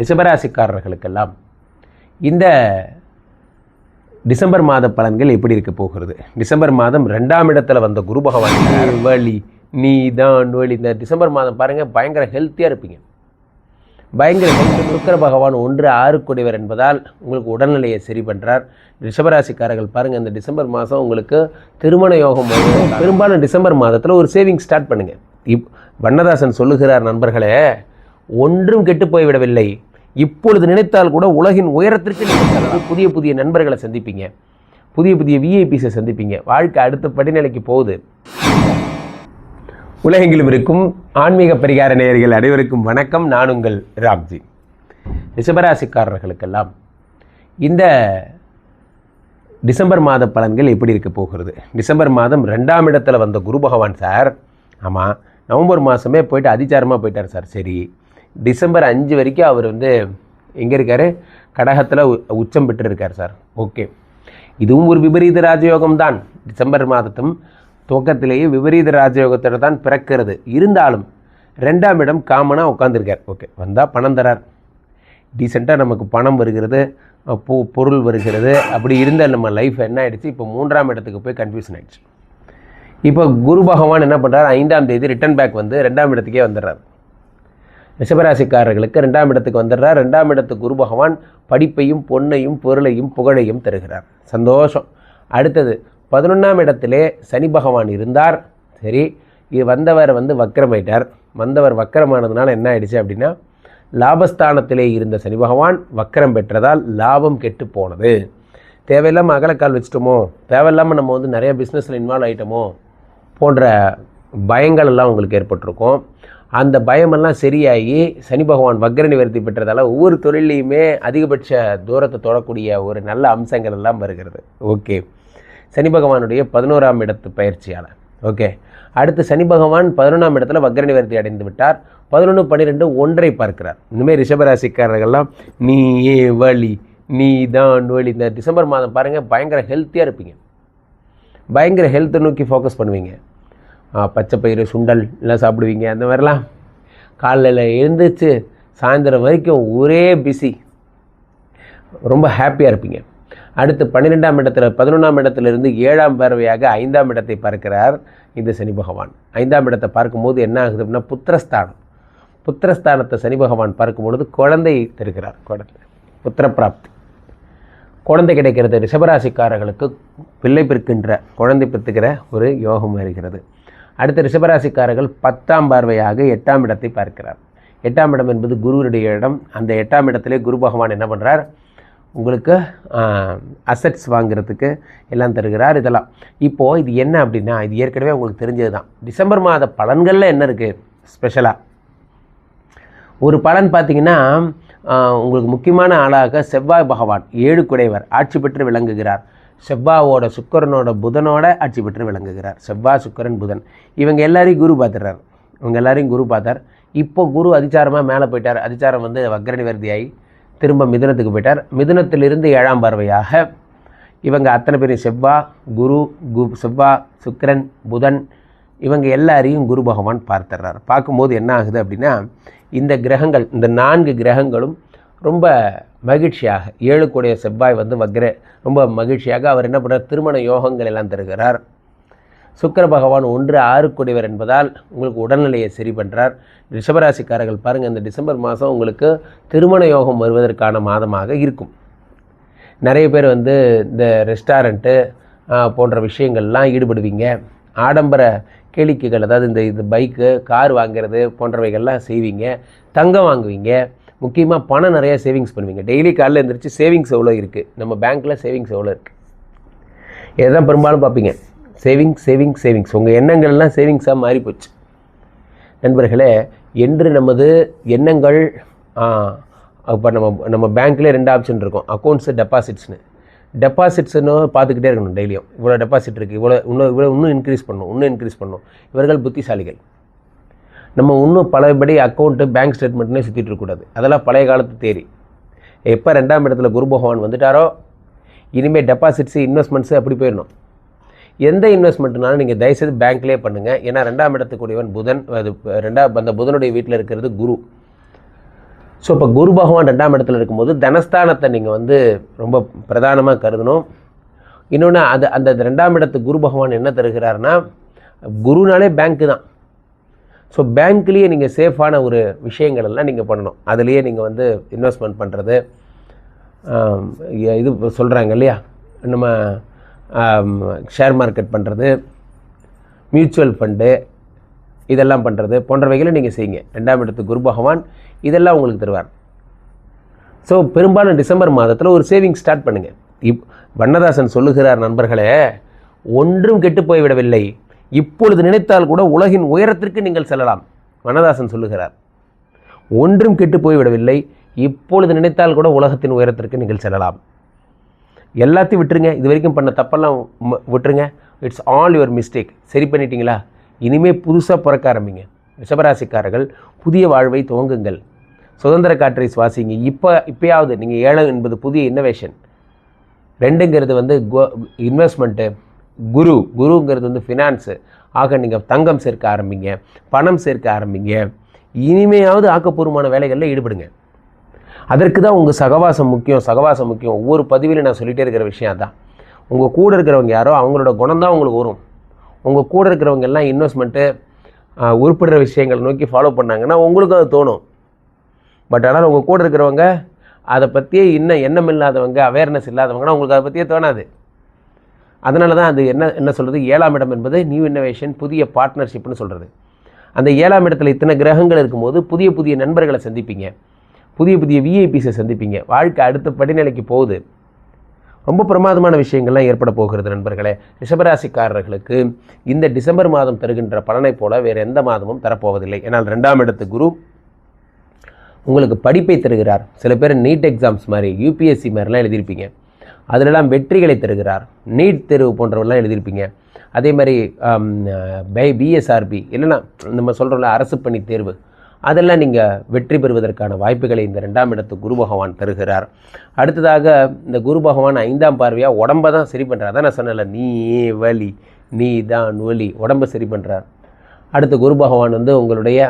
ரிஷபராசிக்காரர்களுக்கெல்லாம் இந்த டிசம்பர் மாத பலன்கள் எப்படி இருக்க போகிறது? டிசம்பர் மாதம் ரெண்டாம் இடத்துல வந்த குரு பகவான் வழி நீ தான் வழி இந்த டிசம்பர் மாதம் பாருங்கள் பயங்கர ஹெல்த்தியாக இருப்பீங்க. பயங்கர ஹெல்த் சுக்கர பகவான் ஒன்று ஆறுக்குடையவர் என்பதால் உங்களுக்கு உடல்நிலையை சரி பண்ணுறார் ரிஷபராசிக்காரர்கள் பாருங்கள் இந்த டிசம்பர் மாதம் உங்களுக்கு திருமண யோகம் பெரும்பாலும் டிசம்பர் மாதத்தில் ஒரு சேவிங் ஸ்டார்ட் பண்ணுங்கள் இப் வண்ணதாசன் சொல்லுகிறார் நண்பர்களே ஒன்றும் கெட்டு போய்விடவில்லை. இப்பொழுது நினைத்தால் கூட உலகின் உயரத்திற்கு நீங்கள் புதிய புதிய நண்பர்களை சந்திப்பீங்க. புதிய புதிய விஐபிஸை சந்திப்பீங்க. வாழ்க்கை அடுத்த படிநிலைக்கு போகுது. உலகெங்கிலும் இருக்கும் ஆன்மீக பரிகார நேயர்கள் அனைவருக்கும் வணக்கம். நான் உங்கள் ராம்ஜி. ரிஷபராசிக்காரர்களுக்கெல்லாம் இந்த டிசம்பர் மாத பலன்கள் எப்படி இருக்க போகிறது? டிசம்பர் மாதம் ரெண்டாம் இடத்துல வந்த குரு பகவான் சார். ஆமாம் நவம்பர் மாதமே போயிட்டு அதிச்சாரமாக போயிட்டார் சார். சரி டிசம்பர் அஞ்சு வரைக்கும் அவர் வந்து எங்கே இருக்கார்? கடகத்தில் உ- உச்சம் பெற்று இருக்கார் சார். ஓகே. இதுவும் ஒரு விபரீத ராஜயோகம் தான் டிசம்பர் மாதத்தும் துவக்கத்திலேயே விபரீத ராஜயோகத்தில் தான் பிறக்கிறது. இருந்தாலும் ரெண்டாம் இடம் காமனாக உட்காந்துருக்கார் ஓகே. வந்தால் பணம் தரார். டீசெண்டாக நமக்கு பணம் வருகிறது பொ பொருள் வருகிறது. அப்படி இருந்த நம்ம லைஃப் என்ன ஆயிடுச்சு? இப்போ மூன்றாம் இடத்துக்கு போய் கன்ஃபியூஷன் ஆகிடுச்சு இப்போ குரு பகவான் என்ன பண்ணுறார் ஐந்தாம் தேதி ரிட்டன் பேக் வந்து ரெண்டாம் இடத்துக்கே வந்துடுறாரு. ரிஷபராசிக்காரர்களுக்கு ரெண்டாம் இடத்துக்கு வந்துடுறார். ரெண்டாம் இடத்துக்கு குரு பகவான் படிப்பையும் பொன்னையும் பொருளையும் புகழையும் தருகிறார். சந்தோஷம். அடுத்தது பதினொன்றாம் இடத்திலே சனி பகவான் இருந்தார். சரி இது வந்தவர் வந்து வக்கரமாயிட்டார். வந்தவர் வக்கரமானதுனால என்ன ஆயிடுச்சு அப்படின்னா லாபஸ்தானத்திலே இருந்த சனி பகவான் வக்கரம் பெற்றதால் லாபம் கெட்டு போனது. தேவையில்லாமல் அகலக்கால் வச்சிட்டோமோ? தேவையில்லாமல் நம்ம வந்து நிறைய பிஸ்னஸில் இன்வால்வ் ஆகிட்டோமோ போன்ற பயங்கள் எல்லாம் உங்களுக்கு ஏற்பட்டிருக்கும். அந்த பயமெல்லாம் சரியாகி சனி பகவான் வக்ர நிவர்த்தி பெற்றதால் ஒவ்வொரு தொழிலையுமே அதிகபட்ச தூரத்தை தொடக்கூடிய ஒரு நல்ல அம்சங்கள் எல்லாம் வருகிறது. ஓகே. சனி பகவானுடைய பதினோராம் இடத்து பயிற்சியால். ஓகே. அடுத்து சனி பகவான் பதினொன்றாம் இடத்துல வக்ர நிவர்த்தி அடைந்து விட்டார். பதினொன்று பன்னிரெண்டு ஒன்றை பார்க்கிறார். இனிமேல் ரிஷபராசிக்காரர்கள்லாம் நீ ஏ வழி நீ தான் வழி இந்த டிசம்பர் மாதம் பாருங்கள் பயங்கர ஹெல்த்தியாக இருப்பீங்க. பயங்கர ஹெல்த்தை நோக்கி ஃபோக்கஸ் பண்ணுவீங்க. பச்சை பயிறு சுண்டல் எல்லாம் சாப்பிடுவீங்க. அந்த மாதிரிலாம் காலையில் எழுந்திரிச்சு சாயந்தரம் வரைக்கும் ஒரே பிஸி ரொம்ப ஹாப்பியாக இருப்பீங்க. அடுத்து பன்னிரெண்டாம் இடத்துல பதினொன்றாம் இடத்துலேருந்து ஏழாம் பார்வையாக ஐந்தாம் இடத்தை பார்க்கிறார் இந்த சனி பகவான். ஐந்தாம் இடத்தை பார்க்கும்போது என்ன ஆகுது அப்படின்னா புத்திரஸ்தானம். புத்திரஸ்தானத்தை சனி பகவான் பார்க்கும்பொழுது குழந்தை தருகிறார். குழந்தை புத்திர பிராப்தி குழந்தை கிடைக்கிறது ரிஷபராசிக்காரர்களுக்கு பிள்ளை பிறக்கின்ற குழந்தை பெற்றுக்கிற ஒரு யோகம் வருகிறது அடுத்த ரிஷபராசிக்காரர்கள் பத்தாம் பார்வையாக எட்டாம் இடத்தை பார்க்கிறார். எட்டாம் இடம் என்பது குருவனுடைய இடம். அந்த எட்டாம் இடத்திலே குரு பகவான் என்ன பண்ணுறார் உங்களுக்கு அசட்ஸ் வாங்குறதுக்கு எல்லாம் தருகிறார். இதெல்லாம். இப்போது இது என்ன அப்படின்னா இது ஏற்கனவே உங்களுக்கு தெரிஞ்சது தான் டிசம்பர் மாத பலன்களில் என்ன இருக்குது ஸ்பெஷலாக ஒரு பலன் பார்த்தீங்கன்னா உங்களுக்கு முக்கியமான ஆளாக செவ்வாய் பகவான் ஏழு குடைவர் ஆட்சி பெற்று விளங்குகிறார். செவ்வாவோட சுக்கரனோட புதனோட ஆட்சி பெற்று விளங்குகிறார். செவ்வாய் சுக்கிரன் புதன். இவங்க எல்லாரையும் குரு பார்த்துறார் இவங்க எல்லாரையும் குரு பார்த்தார். இப்போ குரு அதிச்சாரமாக மேலே போயிட்டார். அதிச்சாரம் வந்து வக்ரணி நிவர்த்தியாகி திரும்ப மிதுனத்துக்கு போயிட்டார். மிதுனத்திலிருந்து ஏழாம் பார்வையாக இவங்க அத்தனை பேரும் செவ்வா குரு கு செவ்வா சுக்கிரன் புதன் இவங்க எல்லாரையும் குரு பகவான் பார்த்துடுறார். பார்க்கும்போது என்ன ஆகுது அப்படின்னா இந்த கிரகங்கள் இந்த நான்கு கிரகங்களும் ரொம்ப மகிழ்ச்சியாக ஏழுக்குடைய செவ்வாய் வந்து வக்ர ரொம்ப மகிழ்ச்சியாக அவர் என்ன பண்ணுறார் திருமண யோகங்கள் எல்லாம் தருகிறார். சுக்கர பகவான் ஒன்று ஆறுக்குடையவர் என்பதால் உங்களுக்கு உடல்நிலையை சரி பண்ணுறார் ரிஷபராசிக்காரர்கள் பாருங்கள் இந்த டிசம்பர் மாதம் உங்களுக்கு திருமண யோகம் வருவதற்கான மாதமாக இருக்கும். நிறைய பேர் வந்து இந்த ரெஸ்டாரண்ட்டு போன்ற விஷயங்கள்லாம் ஈடுபடுவீங்க. ஆடம்பர கேளிக்கைகள் அதாவது இந்த இது பைக்கு கார் வாங்குறது போன்றவைகள்லாம் செய்வீங்க. தங்கம் வாங்குவீங்க. முக்கியமாக பணம் நிறையா சேவிங்ஸ் பண்ணுவீங்க. டெய்லி காலையில் எழுந்திரிச்சு சேவிங்ஸ் எவ்வளோ இருக்குது நம்ம பேங்க்கில் சேவிங்ஸ் எவ்வளோ இருக்குது இதுதான் பெரும்பாலும் பார்ப்பீங்க. சேவிங்ஸ் சேவிங்ஸ் சேவிங்ஸ் உங்கள் எண்ணங்கள்லாம் சேவிங்ஸாக மாறி போச்சு. நண்பர்களே என்று நமது எண்ணங்கள் இப்போ நம்ம நம்ம பேங்க்கில் ரெண்டு ஆப்ஷன் இருக்கும். அக்கௌண்ட்ஸு டெபாசிட்ஸ்னு டெபாசிட்ஸ்னு பார்த்துக்கிட்டே இருக்கணும் டெய்லியும். இவ்வளோ டெபாசிட் இருக்குது இவ்வளோ இன்னும் இவ்வளோ இன்னும் இன்க்ரீஸ் பண்ணணும் இன்னும் இன்க்ரீஸ் பண்ணணும் இவர்கள் புத்திசாலிகள். நம்ம இன்னும் பழையபடி அக்கௌண்ட்டு பேங்க் ஸ்டேட்மெண்ட்னே சுற்றிட்டு இருக்கக்கூடாது அதெல்லாம் பழைய காலத்து தேரி. எப்போ ரெண்டாம் இடத்துல குரு பகவான் வந்துட்டாரோ இனிமேல் டெபாசிட்ஸு இன்வெஸ்ட்மெண்ட்ஸு அப்படி போயிடணும். எந்த இன்வெஸ்ட்மெண்ட்னாலும் நீங்கள் தயவுசெய்து பேங்க்லேயே பண்ணுங்கள் ஏன்னா ரெண்டாம் இடத்துக்குரியவன் புதன் அது ரெண்டாம் அந்த புதனுடைய வீட்டில் இருக்கிறது குரு. ஸோ இப்போ குரு பகவான் ரெண்டாம் இடத்துல இருக்கும்போது தனஸ்தானத்தை நீங்கள் வந்து ரொம்ப பிரதானமாக கருதணும். இன்னொன்று அது அந்த ரெண்டாம் இடத்து குரு பகவான் என்ன தருகிறாருன்னா குருனாலே பேங்க்கு தான். ஸோ பேங்க்லேயே நீங்கள் சேஃபான ஒரு விஷயங்கள் எல்லாம் நீங்கள் பண்ணணும். அதுலேயே நீங்கள் வந்து இன்வெஸ்ட்மெண்ட் பண்ணுறது இது சொல்கிறாங்க இல்லையா? நம்ம ஷேர் மார்க்கெட் பண்ணுறது மியூச்சுவல் ஃபண்டு இதெல்லாம் பண்ணுறது போன்றவைகளை நீங்கள் செய்யுங்க. ரெண்டாம் இடத்து குரு பகவான் இதெல்லாம் உங்களுக்கு தருவார். ஸோ பெரும்பாலும் டிசம்பர் மாதத்தில் ஒரு சேவிங் ஸ்டார்ட் பண்ணுங்கள் இப் வண்ணதாசன் சொல்லுகிறார் நண்பர்களே ஒன்றும் கெட்டு போய்விடவில்லை. இப்பொழுது நினைத்தால் கூட உலகின் உயரத்திற்கு நீங்கள் செல்லலாம். வனதாசன் சொல்லுகிறார். ஒன்றும் கெட்டு போய்விடவில்லை. இப்பொழுது நினைத்தால் கூட உலகத்தின் உயரத்திற்கு நீங்கள் செல்லலாம். எல்லாத்தையும் விட்டுருங்க. இது வரைக்கும் பண்ண தப்பெல்லாம் ம- விட்டுருங்க. இட்ஸ் ஆல் யுவர் மிஸ்டேக் சரி பண்ணிட்டீங்களா? இனிமேல் புதுசாக பிறக்க ஆரம்பிங்க. ரிஷபராசிக்காரர்கள் புதிய வாழ்வை துவங்குங்கள். சுதந்திர காற்றை சுவாசிங்க. இப்போ இப்பயாவது நீங்கள் ஏழை என்பது புதிய இன்னோவேஷன் ரெண்டுங்கிறது வந்து கோ இன்வெஸ்ட்மெண்ட்டு குரு குருங்கிறது வந்து ஃபினான்ஸு ஆக நீங்கள் தங்கம் சேர்க்க ஆரம்பிங்க பணம் சேர்க்க ஆரம்பிங்க. இனிமையாவது ஆக்கப்பூர்வமான வேலைகளில் ஈடுபடுங்க. அதற்கு தான் உங்கள் சகவாசம் முக்கியம். சகவாசம் முக்கியம். ஒவ்வொரு பதிவிலையும் நான் சொல்லிகிட்டே இருக்கிற விஷயம் தான் உங்கள் கூட இருக்கிறவங்க யாரோ அவங்களோட குணம் தான் உங்களுக்கு வரும். உங்கள் கூட இருக்கிறவங்க எல்லாம் இன்வெஸ்ட்மெண்ட்டு உருப்படுற விஷயங்களை நோக்கி ஃபாலோ பண்ணாங்கன்னா உங்களுக்கும் அது தோணும். பட் ஆனால் உங்கள் கூட இருக்கிறவங்க அதை பற்றியே இன்னும் எண்ணம் இல்லாதவங்க அவேர்னஸ் இல்லாதவங்கன்னா உங்களுக்கு அதை பற்றியே தோணாது. அதனால தான் அது என்ன என்ன சொல்கிறது ஏழாம் இடம் என்பது நியூ இன்னோவேஷன் புதிய பார்ட்னர்ஷிப்னு சொல்கிறது அந்த ஏழாம் இடத்துல இத்தனை கிரகங்கள் இருக்கும்போது புதிய புதிய நண்பர்களை சந்திப்பீங்க. புதிய புதிய விஐபிஸை சந்திப்பீங்க. வாழ்க்கை அடுத்த படிநிலைக்கு போகுது. ரொம்ப பிரமாதமான விஷயங்கள்லாம் ஏற்பட போகிறது நண்பர்களே. ரிஷபராசிக்காரர்களுக்கு இந்த டிசம்பர் மாதம் தருகின்ற பலனைப் போல வேறு எந்த மாதமும் தரப்போவதில்லை. ஏன்னால் ரெண்டாம் இடத்து குரு உங்களுக்கு படிப்பை தருகிறார். சில பேர் நீட் எக்ஸாம்ஸ் மாதிரி யூபிஎஸ்சி மாதிரிலாம் எழுதியிருப்பீங்க. அதிலெல்லாம் வெற்றிகளை தருகிறார். நீட் தேர்வு போன்றவெல்லாம் எழுதியிருப்பீங்க. அதே மாதிரி பை பிஎஸ்ஆர்பி இல்லைன்னா நம்ம சொல்கிறோம்ல அரசு பணி தேர்வு. அதெல்லாம் நீங்கள் வெற்றி பெறுவதற்கான வாய்ப்புகளை இந்த ரெண்டாம் இடத்து குரு பகவான் தருகிறார். அடுத்ததாக இந்த குரு பகவான் ஐந்தாம் பார்வையாக உடம்பை தான் சரி பண்ணுறார் அதான் நான் சொன்னேன்ல நீ வலி நீ தான் வலி உடம்பை சரி பண்ணுறார் அடுத்து குரு பகவான் வந்து உங்களுடைய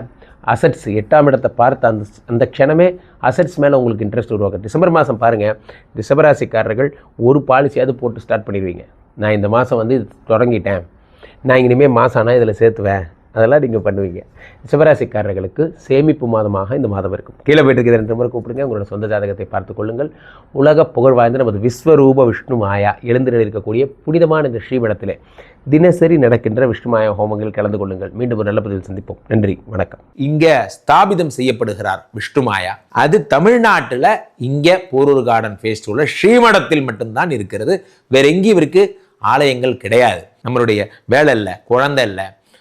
அசட்ஸ் எட்டாம் இடத்தை பார்த்த அந்த அந்த க்ஷணமே அசட்ஸ் மேலே உங்களுக்கு இன்ட்ரெஸ்ட் உருவாக்கும். டிசம்பர் மாதம் பாருங்கள் ரிஷபராசிக்காரர்கள் ஒரு பாலிசியாவது போட்டு ஸ்டார்ட் பண்ணிடுவீங்க. நான் இந்த மாதம் வந்து இது தொடங்கிட்டேன். நான் இனிமேல் மாதம் ஆனால் இதில் சேர்த்துவேன். அதெல்லாம் நீங்கள் பண்ணுவீங்க. சிவராசிக்காரர்களுக்கு சேமிப்பு மாதமாக இந்த மாதம் இருக்கும். கீழே போயிட்டு இருக்கிற ரெண்டு முறை கூப்பிடுங்க. உங்களோட சொந்த ஜாதகத்தை பார்த்து கொள்ளுங்கள். உலக புகழ் வாய்ந்த நமது விஸ்வரூப விஷ்ணு மாயா எழுந்து இருக்கக்கூடிய புனிதமான இந்த ஸ்ரீமடத்திலே தினசரி நடக்கின்ற விஷ்ணு மாயா ஹோமங்கள் கலந்து கொள்ளுங்கள். மீண்டும் ஒரு நல்ல பதிவில் சந்திப்போம். நன்றி. வணக்கம். இங்கே ஸ்தாபிதம் செய்யப்படுகிறார் விஷ்ணுமாயா அது தமிழ்நாட்டில் இங்கே போரூர் கார்டன் ஃபேஸ்டிவலில் ஸ்ரீமடத்தில் மட்டும்தான் இருக்கிறது. வேற எங்கேயும் இவருக்கு ஆலயங்கள் கிடையாது. நம்மளுடைய வேலை இல்லை குழந்தை இல்லை